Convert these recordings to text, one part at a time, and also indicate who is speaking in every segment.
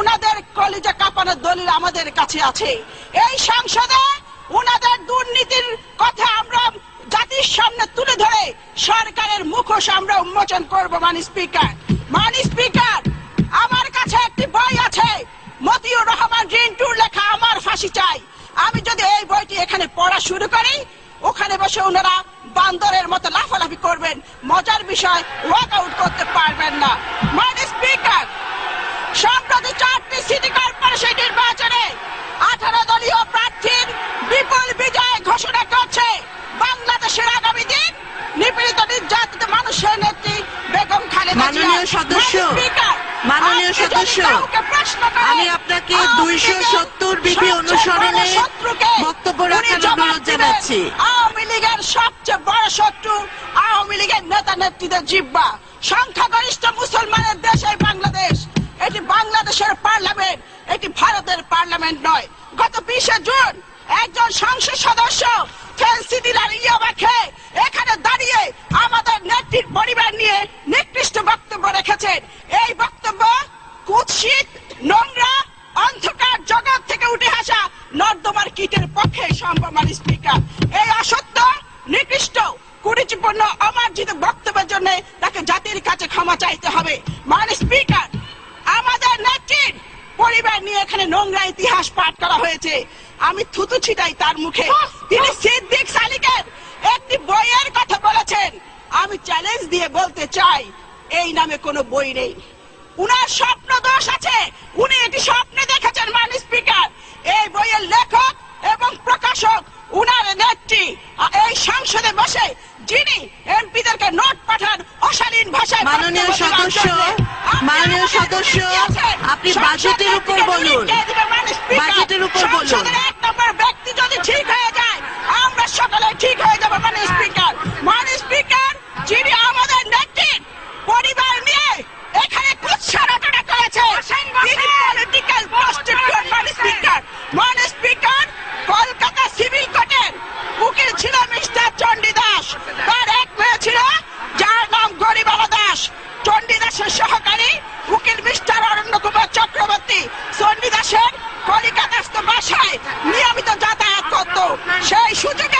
Speaker 1: উনাদের কলিজা কাঁপানোর দলিল আমাদের কাছে আছে। এই সংসদে উনাদের দুর্নীতির কথা আমরা জাতির সামনে তুলে ধরে সরকারের মুখোশ আমরা উন্মোচন করব মানি স্পিকার। মানি স্পিকার, আমার কাছে একটি বই আছে। মতিউর রহমান রিন্টুর লেখা আমার ফাঁসি চাই। আমি যদি এই বইটি এখানে পড়া শুরু করি, ওখানে বসে ওনারা বান্দরের মতো লাফালাফি করবেন, মজার বিষয় ওয়াক আউট করতে পারবেন না। মানি স্পিকার সিটি নির্বাচনে আঠারো দলীয় প্রার্থীর বিপুল বিজয় ঘোষণা করছে বাংলাদেশের আগামী দিন নিপীড়িত নির্যাতিত মানুষের নেত্রী বেগম খালেদা
Speaker 2: মাননীয় সদস্য,
Speaker 1: মাননীয়
Speaker 2: সদস্য, আমি আপনাকে 270
Speaker 1: লীগের
Speaker 2: বিধি অনুসরণে বক্তব্য রাখার অনুরোধ জানাচ্ছি।
Speaker 1: আওয়ামী লীগের সবচেয়ে বড় শত্রু আওয়ামী লীগের নেতা নেত্রীদের জিব্বা। সংখ্যাগরিষ্ঠ মুসলমানের দেশ এই বাংলাদেশ। এটি বাংলাদেশের পার্লামেন্ট। এটি ভারতের পার্লামেন্ট নয়। গত বিশে জুন একজন সংসদ সদস্য ফেন্সি ডিলার ইয়াবা খেয়ে এখানে দাঁড়িয়ে আমাদের নেত্রীর পরিবার নিয়ে নিকৃষ্ট বক্তব্য রেখেছেন এই বক্তব্য কুৎসিত, নোংরা, অন্ধকার জগৎ থেকে উঠে আসা নর্দমার কীটের পক্ষে সম্ভব স্পিকার। এই অসত্য, নিকৃষ্ট, কুরুচিপূর্ণ, অমার্জিত বক্তব্যের জন্য তাকে জাতির কাছে ক্ষমা চাইতে হবে। মান স্পিকার আমাদের নেত্রীর পরিবার নিয়ে এখানে নোংরা ইতিহাস পাঠ করা হয়েছে। আমি থুতু ছিটাই তার মুখে। তিনি সিদ্দিক সালিকের একটি বইয়ের কথা বলেছেন। আমি চ্যালেঞ্জ দিয়ে বলতে চাই এই নামে কোনো বই নেই। উনার স্বপ্ন দোষ আছে। উনি এটি স্বপ্নে দেখেছেন মান স্পিকার এই বইয়ের লেখক এবং প্রকাশক উনার নেত্রী। এই সংসদে বসে
Speaker 2: সদস্য। মাননীয় সদস্য। আপনি বাজেটের উপর বলুন। বাজেটের উপর বলুন।
Speaker 1: ব্যক্তি যদি ঠিক হয়ে যায়, আমরা সকলে ঠিক হয়ে যাব মানে স্পিকার মানে সেই সুযোগে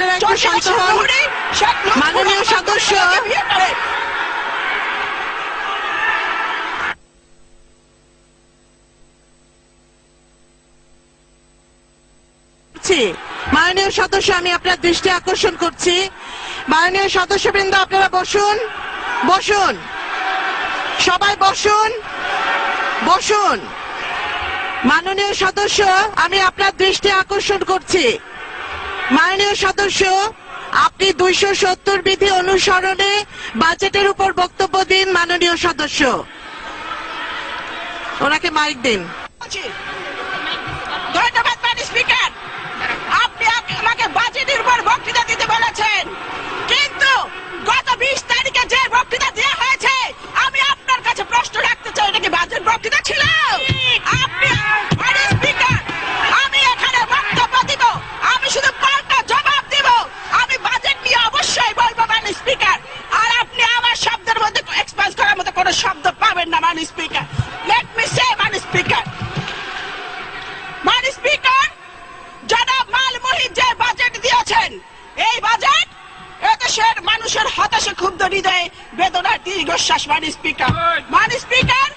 Speaker 2: আপনারা একটু শান্ত হন। মাননীয় সদস্য। মাননীয় সদস্য, আমি আপনার দৃষ্টি আকর্ষণ করছি মাননীয় সদস্যবৃন্দ, আপনারা বসুন বসুন সবাই বসুন বসুন মাননীয় সদস্য, আমি আপনার দৃষ্টি আকর্ষণ করছি মাননীয় সদস্য, আপনি দুইশো সত্তর বিধি অনুসরণে বাজেটের উপর বক্তব্য দিন, মাননীয় সদস্য। ওনাকে মাইক দিন।
Speaker 1: ধন্যবাদ স্পিকার। আপনি আমাকে বাজেটের উপর বক্তৃতা দিতে বলেছেন। হৃদয়ে বেদনার দীর্ঘশ্বাস মানে স্পিকার। মান স্পিকার